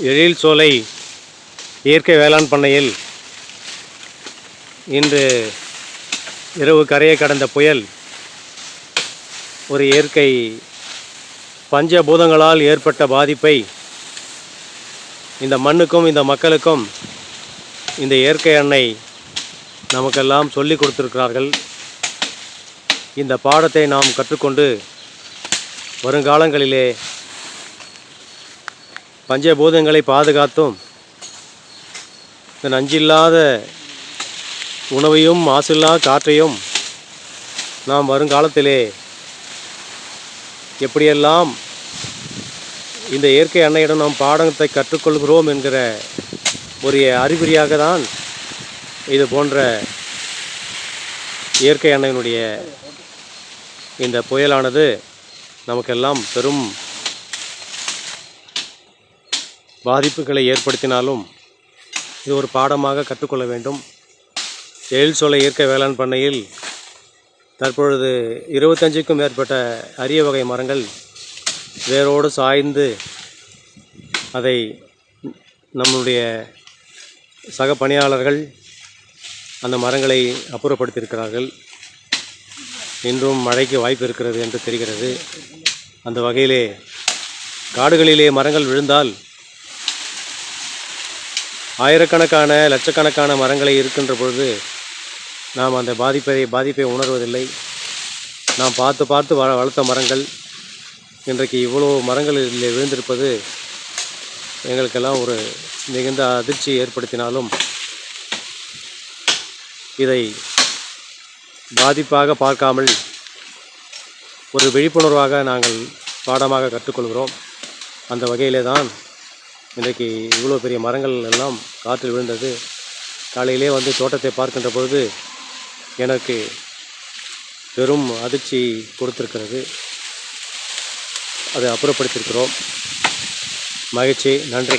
எழில் சோலை இயற்கை வேளாண் பண்ணையில் இன்று இரவு கரையை கடந்த புயல் ஒரு இயற்கை பஞ்சபூதங்களால் ஏற்பட்ட பாதிப்பை இந்த மண்ணுக்கும் இந்த மக்களுக்கும் இந்த இயற்கை அன்னை நமக்கெல்லாம் சொல்லி கொடுத்துருக்கிறார்கள். இந்த பாடத்தை நாம் கற்றுக்கொண்டு வருங்காலங்களிலே பஞ்சபூதங்களை பாதுகாத்தும். இந்த நஞ்சில்லாத உணவையும் மாசில்லா காற்றையும் நாம் வருங்காலத்திலே எப்படியெல்லாம் இந்த இயற்கை அன்னையிடம் நாம் பாடத்தை கற்றுக்கொள்கிறோம் என்கிற ஒரு அறிகுறியாக தான் இது போன்ற இயற்கை அன்னையினுடைய இந்த புயலானது நமக்கெல்லாம் பெரும் பாதிப்புகளை ஏற்படுத்தினாலும் இது ஒரு பாடமாக கற்றுக்கொள்ள வேண்டும். எழில் சோலை இயற்கை வேளாண் பண்ணையில் தற்பொழுது இருபத்தஞ்சுக்கும் மேற்பட்ட அரிய வகை மரங்கள் வேரோடு சாய்ந்து அதை நம்முடைய சக பணியாளர்கள் அந்த மரங்களை அப்புறப்படுத்தியிருக்கிறார்கள். இன்றும் மழைக்கு வாய்ப்பு இருக்கிறது என்று தெரிகிறது. அந்த வகையிலே காடுகளிலே மரங்கள் விழுந்தால் ஆயிரக்கணக்கான லட்சக்கணக்கான மரங்களை இருக்கின்ற பொழுது நாம் அந்த பாதிப்பை பாதிப்பை உணர்வதில்லை. நாம் பார்த்து பார்த்து வள வளர்த்த மரங்கள் இன்றைக்கு இவ்வளோ மரங்கள் இதில் விழுந்திருப்பது எங்களுக்கெல்லாம் ஒரு மிகுந்த அதிர்ச்சி ஏற்படுத்தினாலும் இதை பாதிப்பாக பார்க்காமல் ஒரு விழிப்புணர்வாக நாங்கள் பாடமாக கற்றுக்கொள்கிறோம். அந்த வகையிலே தான் இன்றைக்கு இவ்வளோ பெரிய மரங்கள் எல்லாம் காற்றில் விழுந்தது. காலையிலே வந்து தோட்டத்தை பார்க்கின்ற பொழுது எனக்கு பெரும் அதிர்ச்சி கொடுத்திருக்கிறது. அதை அப்புறப்படுத்தியிருக்கிறோம். மகிழ்ச்சி நன்றி.